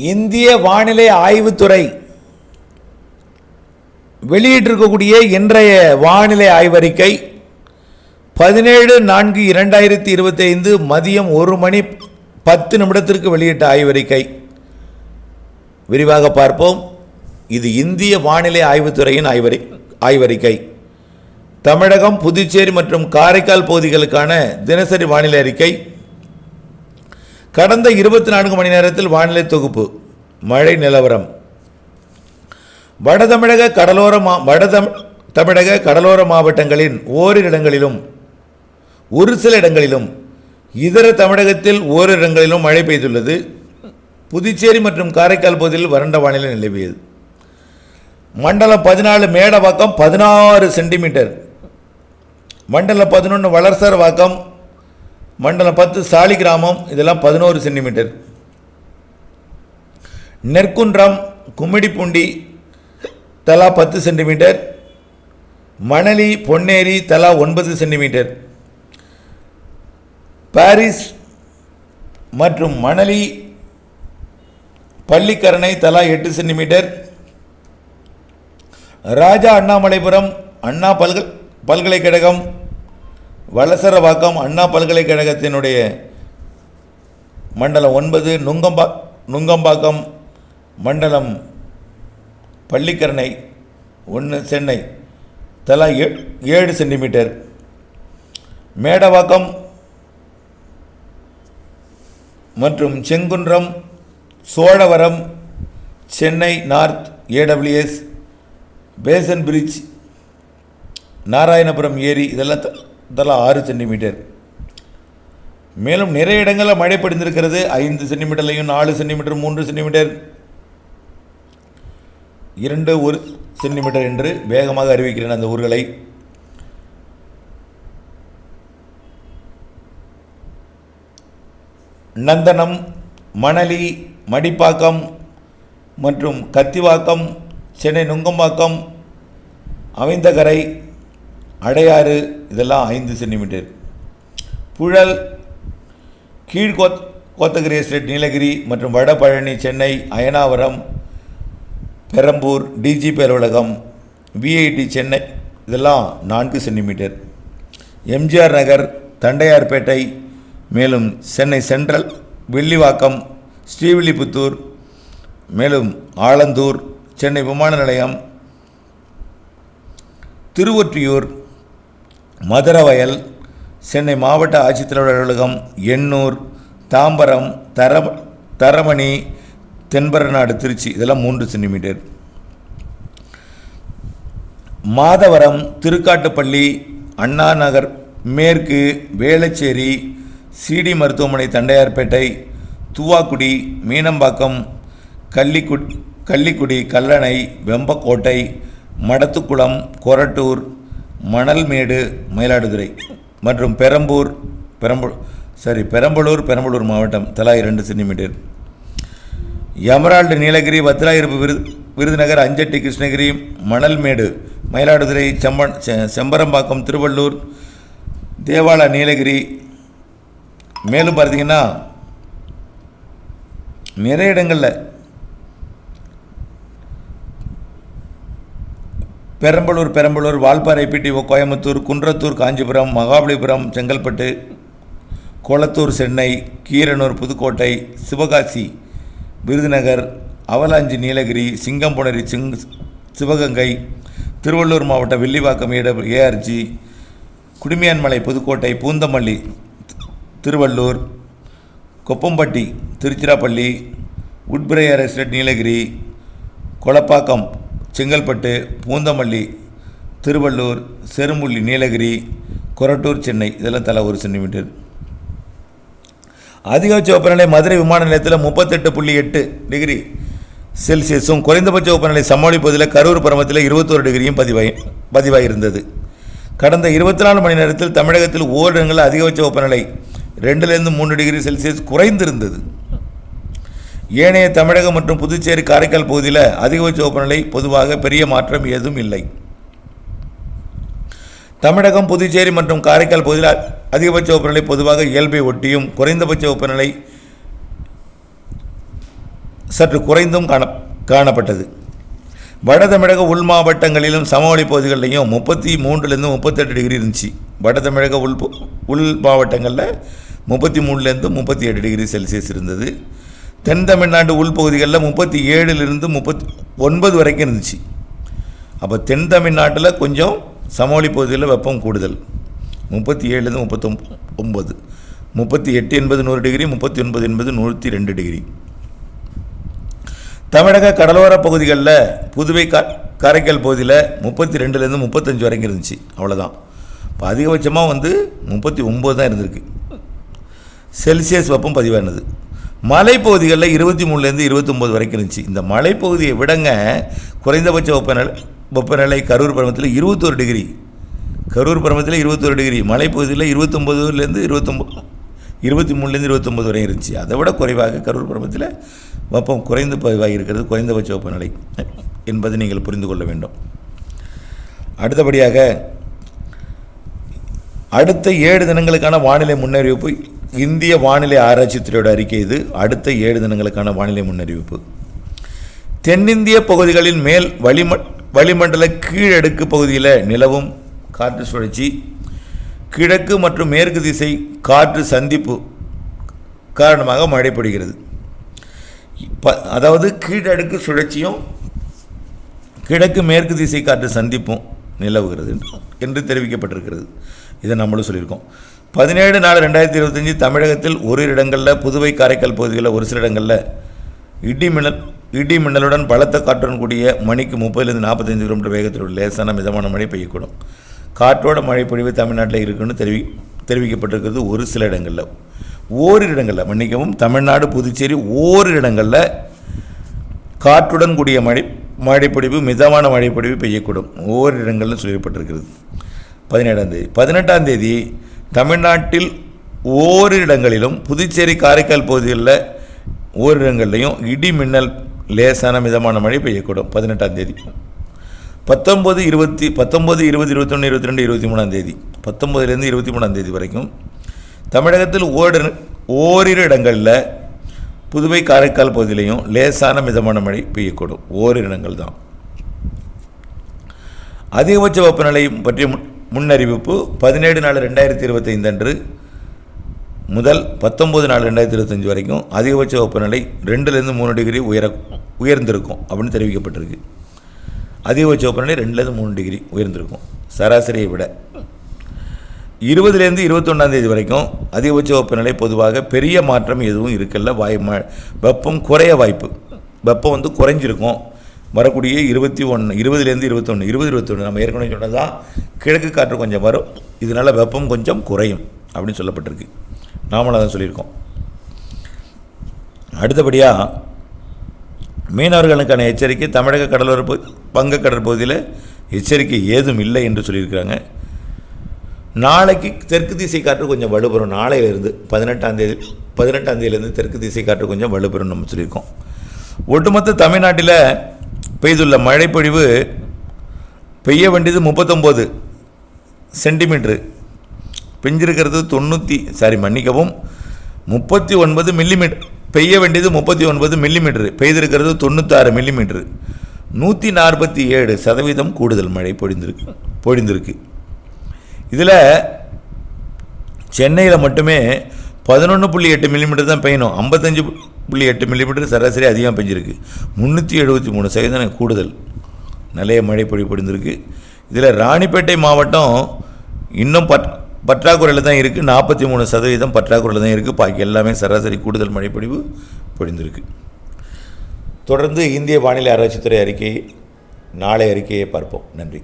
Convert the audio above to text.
இந்திய வானிலை ஆய்வுத்துறை வெளியிட்டிருக்கக்கூடிய இன்றைய வானிலை ஆய்வறிக்கை பதினேழு நான்கு இரண்டாயிரத்தி இருபத்தைந்து மதியம் ஒரு மணி பத்து நிமிடத்திற்கு வெளியிட்ட ஆய்வறிக்கை. விரிவாக பார்ப்போம். இது இந்திய வானிலை ஆய்வுத்துறையின் ஆய்வறி ஆய்வறிக்கை. தமிழகம் புதுச்சேரி மற்றும் காரைக்கால் பகுதிகளுக்கான தினசரி வானிலை அறிக்கை. கடந்த இருபத்தி நான்கு மணி நேரத்தில் வானிலை தொகுப்பு. மழை நிலவரம். வட தமிழக கடலோர மா வடதம் தமிழக கடலோர மாவட்டங்களின் ஓரிரு இடங்களிலும் ஒரு சில இடங்களிலும் இதர தமிழகத்தில் ஓரிரு இடங்களிலும் மழை பெய்துள்ளது. புதுச்சேரி மற்றும் காரைக்கால் பகுதியில் வறண்ட வானிலை நிலவியது. மண்டலம் பதினாலு மேடவாக்கம் பதினாறு சென்டிமீட்டர். மண்டலம் பதினொன்று வளர்சர் வாக்கம் மண்டலம் பத்து சாலி கிராமம் இதெல்லாம் பதினோரு சென்டிமீட்டர். நெற்குன்றம் கும்மிடிப்பூண்டி தலா பத்து சென்டிமீட்டர். மணலி பொன்னேரி தலா ஒன்பது சென்டிமீட்டர். பாரிஸ் மற்றும் மணலி பள்ளிக்கரணை தலா எட்டு சென்டிமீட்டர். ராஜா அண்ணாமலைபுரம் அண்ணா பல்கல் பல்கலைக்கழகம் வலசரவாக்கம் அண்ணா பல்கலைக்கழகத்தினுடைய மண்டலம் ஒன்பது நுங்கம்பா நுங்கம்பாக்கம் மண்டலம் பள்ளிக்கரணை ஒன்று சென்னை. தலா ஏ ஏழு சென்டிமீட்டர். மேடவாக்கம் மற்றும் Sengundram Cholavaram Chennai north AWS basin bridge Narayanapuram ஏரி இதெல்லாம் தலா ஆறு சென்டிமீட்டர். மேலும் நிறைய இடங்களில் மழை படிந்திருக்கிறது ஐந்து சென்டிமீட்டர்லையும் நாலு சென்டிமீட்டர் மூன்று சென்டிமீட்டர். இரண்டு ஒரு சென்டிமீட்டர் என்று வேகமாக அறிவிக்கிறேன் அந்த ஊர்களை. நந்தனம் மணலி மடிப்பாக்கம் மற்றும் கத்திவாக்கம் சென்னை நுங்கம்பாக்கம் அமைந்தகரை அடையாறு இதெல்லாம் ஐந்து சென்டிமீட்டர். புழல் கீழ்கோத் கோத்தகிரி எஸ்டேட் நீலகிரி மற்றும் வடபழனி சென்னை அயனாவரம் பெரம்பூர் டிஜிபி அலுவலகம் விஐடி சென்னை இதெல்லாம் நான்கு சென்டிமீட்டர். எம்ஜிஆர் நகர் தண்டையார்பேட்டை மேலும் சென்னை சென்ட்ரல் வெள்ளிவாக்கம் ஸ்ரீவில்லிபுத்தூர் மேலும் ஆலந்தூர் சென்னை விமான நிலையம் திருவொற்றியூர் மதுரவயல் சென்னை மாவட்ட ஆட்சித்தலைவர் அலுவலகம் எண்ணூர் தாம்பரம் தர தரமணி தென்பரநாடு திருச்சி இதெல்லாம் மூன்று சென்டிமீட்டர். மாதவரம் திருக்காட்டுப்பள்ளி அண்ணா நகர் மேற்கு வேளச்சேரி சிடி மருத்துவமனை தண்டையார்பேட்டை தூவாக்குடி மீனம்பாக்கம் கள்ளிக்குடி கள்ளிக்குடி கல்லணை வெம்பக்கோட்டை மடத்துக்குளம் கொரட்டூர் மணல்மேடு மயிலாடுதுறை மற்றும் பெரம்பூர் பெரம்பூர் சாரி பெரம்பலூர் பெரம்பலூர் மாவட்டம் தலா இரண்டு சென்டிமீட்டர். எமரால்டு நீலகிரி பத்ராயிருப்பு விருது விருதுநகர் அஞ்சட்டி கிருஷ்ணகிரி மணல்மேடு மயிலாடுதுறை செம்பன் செம்பரம்பாக்கம் திருவள்ளூர் தேவாலா நீலகிரி. மேலும் பார்த்தீங்கன்னா நிறைய இடங்களில் பெரம்பலூர் பெரம்பலூர் வால்பாறை பிடிஓ கோயம்புத்தூர் குன்றத்தூர் காஞ்சிபுரம் மகாபலிபுரம் செங்கல்பட்டு கொளத்தூர் சென்னை கீரனூர் புதுக்கோட்டை சிவகாசி விருதுநகர் அவலாஞ்சி நீலகிரி சிங்கம்புணரி சிங் சிவகங்கை திருவள்ளூர் மாவட்டம் Villivakkam ஏட ARG Kudumiyanmalai Pudukkottai Poonamallee Tiruvallur Koppampatti Tiruchirappalli Woodbriar estate Nilgiris Kolappakkam Chengalpattu Poonamallee Tiruvallur Cherumulli Nilgiris Korattur Chennai இதெல்லாம் தலா ஒரு சென்டிமீட்டர். அதிகபட்ச வெப்பநிலை மதுரை விமான நிலையத்தில் முப்பத்தெட்டு புள்ளி எட்டு டிகிரி செல்சியஸும் குறைந்தபட்ச வெப்பநிலை சமாளிப்பதில் கரூர் பரமத்தில் இருபத்தோரு டிகிரியும் பதிவாகி பதிவாகியிருந்தது கடந்த இருபத்தி நாலு மணி நேரத்தில் தமிழகத்தில் ஓரிடங்களில் அதிகபட்ச வெப்பநிலை ரெண்டுலேருந்து மூணு டிகிரி செல்சியஸ் குறைந்திருந்தது. ஏனைய தமிழகம் மற்றும் புதுச்சேரி காரைக்கால் பகுதியில் அதிகபட்ச வெப்பநிலை பொதுவாக பெரிய மாற்றம் ஏதும் இல்லை. தமிழகம் புதுச்சேரி மற்றும் காரைக்கால் பகுதியில் அதிகபட்ச வெப்பநிலை பொதுவாக இயல்பை ஒட்டியும் குறைந்தபட்ச வெப்பநிலை சற்று குறைந்தும் காண காணப்பட்டது. வட தமிழக உள் மாவட்டங்களிலும் சமவெளி பகுதிகளிலையும் முப்பத்தி மூன்றுலேருந்து முப்பத்தெட்டு டிகிரி இருந்துச்சு. வட தமிழக உள் உள் மாவட்டங்களில் முப்பத்தி மூணுலேருந்து முப்பத்தி எட்டு டிகிரி செல்சியஸ் இருந்தது. தென் தமிழ்நாடு உள்பகுதிகளில் முப்பத்தி ஏழுலேருந்து முப்பத்தி ஒன்பது வரைக்கும் இருந்துச்சு. அப்போ தென் தமிழ்நாட்டில் கொஞ்சம் சமவெளி பகுதியில் வெப்பம் கூடுதல். முப்பத்தி ஏழுலேருந்து முப்பத்தொம் ஒம்பது முப்பத்தி எட்டு என்பது நூறு டிகிரி முப்பத்தி ஒன்பது என்பது நூற்றி ரெண்டு டிகிரி. தமிழக கடலோர பகுதிகளில் புதுவை க காரைக்கால் பகுதியில் முப்பத்தி ரெண்டுலேருந்து முப்பத்தஞ்சு வரைக்கும் இருந்துச்சு. அவ்வளோதான் இப்போ அதிகபட்சமாக வந்து முப்பத்தி ஒம்பது தான் இருந்திருக்கு. செல்சியஸ் வெப்பம் பதிவானது. மலைப்பகுதிகளில் இருபத்தி மூணுலேருந்து இருபத்தொம்போது வரைக்கும் இருந்துச்சு. இந்த மலைப்பகுதியை விடங்க குறைந்தபட்ச வெப்பநிலை வெப்பநிலை கரூர் பருவத்தில் இருபத்தோரு டிகிரி. கரூர் பருவத்தில் இருபத்தோரு டிகிரி. மலைப்பகுதியில் இருபத்தொம்போதுலேருந்து இருபத்தொம்பது இருபத்தி மூணுலேருந்து இருபத்தொம்போது வரையும் இருந்துச்சு. அதை விட குறைவாக கரூர் பருவத்தில் வெப்பம் குறைந்து பதிவாகி இருக்கிறது. குறைந்தபட்ச வெப்பநிலை என்பதை நீங்கள் புரிந்து கொள்ள வேண்டும். அடுத்தபடியாக அடுத்த ஏழு தினங்களுக்கான வானிலை முன்னறிவிப்பு இந்திய வானிலை ஆராய்ச்சித்துறையோட அறிக்கை இது. அடுத்த ஏழு தினங்களுக்கான வானிலை முன்னறிவிப்பு. தென்னிந்திய பகுதிகளின் மேல் வளிம வளிமண்டல கீழடுக்கு பகுதியில் நிலவும் காற்று சுழற்சி. கிழக்கு மற்றும் மேற்கு திசை காற்று சந்திப்பு காரணமாக மழை பொழிகிறது ப அதாவது கீழடுக்கு சுழற்சியும் கிழக்கு மேற்கு திசை காற்று சந்திப்பும் நிலவுகிறது என்று தெரிவிக்கப்பட்டிருக்கிறது. இதை நம்மளும் சொல்லியிருக்கோம். பதினேழு நாலு ரெண்டாயிரத்தி இருபத்தஞ்சி தமிழகத்தில் ஒரு இடங்களில் புதுவை காரைக்கால் பகுதிகளில் ஒரு சில இடங்களில் இடி மின்னல் இடி மின்னலுடன் பலத்த காற்றுடன் கூடிய மணிக்கு முப்பதுலேருந்து நாற்பத்தஞ்சு கிலோமீட்டர் வேகத்தில் உள்ள லேசான மிதமான மழை பெய்யக்கூடும். காற்றோட மழை பொழிவு தமிழ்நாட்டில் இருக்குன்னு தெரிவி தெரிவிக்கப்பட்டிருக்கிறது ஒரு சில இடங்களில். ஓரிரு இடங்களில் மன்னிக்கவும் தமிழ்நாடு புதுச்சேரி ஓரிரு இடங்களில் காற்றுடன் கூடிய மழை மழைப்பொழிவு மிதமான மழைப்பொழிவு பெய்யக்கூடும். ஓரிரு இடங்களில் சொல்லப்பட்டிருக்கிறது. பதினேழாம் தேதி பதினெட்டாம் தேதி தமிழ்நாட்டில் ஓரிடங்களிலும் இடங்களிலும் புதுச்சேரி காரைக்கால் பகுதிகளில் ஓரிடங்கள்லையும் இடி மின்னல் லேசான மிதமான மழை பெய்யக்கூடும் பதினெட்டாம் தேதி. பத்தொம்பது இருபத்தி பத்தொம்பது இருபது இருபத்தொன்று இருபத்தி ரெண்டு இருபத்தி மூணாம் தேதி. பத்தொம்பதுலேருந்து இருபத்தி மூணாம் தேதி வரைக்கும் தமிழகத்தில் ஓரிரு ஓரிரு இடங்களில் புதுவை காரைக்கால் பகுதியிலையும் லேசான மிதமான மழை பெய்யக்கூடும். ஓரிரு இடங்கள் தான் அதிகபட்ச வெப்பநிலை பற்றி முன்னறிவிப்பு பதினேழு நாலு ரெண்டாயிரத்தி இருபத்தைந்து அன்று முதல் பத்தொம்போது நாலு ரெண்டாயிரத்தி இருபத்தஞ்சி வரைக்கும் அதிகபட்ச வெப்பநிலை ரெண்டுலேருந்து மூணு டிகிரி உயர உயர்ந்திருக்கும் அப்படின்னு தெரிவிக்கப்பட்டிருக்கு. அதிகபட்ச வெப்பநிலை ரெண்டுலேருந்து மூணு டிகிரி உயர்ந்திருக்கும். சராசரியை விட இருபதுலேருந்து இருபத்தொன்னாம் தேதி வரைக்கும் அதிகபட்ச வெப்பநிலை பொதுவாக பெரிய மாற்றம் எதுவும் இருக்கல வாய் வெப்பம் குறைய வாய்ப்பு. வெப்பம் வந்து குறைஞ்சிருக்கும். வரக்கூடிய இருபத்தி ஒன்று இருபதுலேருந்து இருபத்தொன்று இருபது இருபத்தொன்று நம்ம ஏற்கனவே சொன்னதான் கிழக்கு காற்று கொஞ்சம் வரும். இதனால் வெப்பம் கொஞ்சம் குறையும் அப்படின்னு சொல்லப்பட்டிருக்கு. நாமளும் தான் சொல்லியிருக்கோம். அடுத்தபடியாக மீனவர்களுக்கான எச்சரிக்கை தமிழக கடலோர பகு கடற்பகுதியில் எச்சரிக்கை ஏதும் இல்லை என்று சொல்லியிருக்கிறாங்க. நாளைக்கு தெற்கு திசை காற்று கொஞ்சம் வலுப்பெறும். நாளையிலிருந்து பதினெட்டாம் தேதி பதினெட்டாம் தேதியிலேருந்து தெற்கு திசை காற்று கொஞ்சம் வலுப்பெறும் நம்ம சொல்லியிருக்கோம். ஒட்டுமொத்த தமிழ்நாட்டில் பெய்துள்ள மழைப்பொழிவு பெய்ய வேண்டியது முப்பத்தொம்போது சென்டிமீட்ரு. பெஞ்சிருக்கிறது தொண்ணூற்றி சாரி மன்னிக்கவும் முப்பத்தி ஒன்பது மில்லிமீட்டர் பெய்ய வேண்டியது முப்பத்தி ஒன்பது மில்லிமீட்ரு. பெய்திருக்கிறது தொண்ணூற்றாறு மில்லிமீட்ரு. நூற்றி நாற்பத்தி ஏழு சதவீதம் கூடுதல் மழை பொழிந்திருக்கு பொழிந்திருக்கு. இதில் சென்னையில் மட்டுமே பதினொன்று புள்ளி எட்டு மில்லிமீட்டர் தான் பெய்யணும். ஐம்பத்தஞ்சு புள்ளி எட்டு மில்லிமீட்டர் சராசரி அதிகம் பெஞ்சிருக்கு. முந்நூற்றி எழுபத்தி மூணு சதவீதம் கூடுதல். நிறைய மழை பொழி பொழிந்திருக்கு. இதில் ராணிப்பேட்டை மாவட்டம் இன்னும் பற் பற்றாக்குறையில் தான் இருக்குது நாற்பத்தி மூணு சதவீதம் பற்றாக்குறையில் தான் இருக்குது பாக்கி எல்லாமே சராசரி கூடுதல் மழைப்பொழிவு பொழிந்திருக்கு. தொடர்ந்து இந்திய வானிலை ஆராய்ச்சித்துறை அறிக்கை நாளை அறிக்கையை பார்ப்போம். நன்றி.